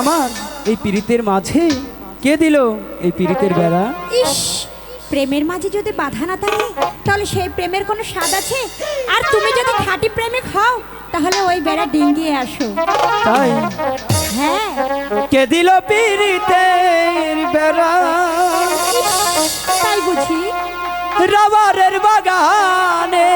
আমার এই পীড়িতের মাঝে? কে দিল এই পীড়িতের বেড়া? ইস প্রেমের মাঝে যদি বাধা না থাকে তাহলে সেই প্রেমের কোনো স্বাদ আছে? আর তুমি যদি খাঁটি প্রেমিক হও তাহলে ওই বেড়া ডিঙ্গিয়ে আসো। তাই? হ্যাঁ। কে দিল পীড়িতের বেড়া? তাই বুঝি। রবারের বাগানে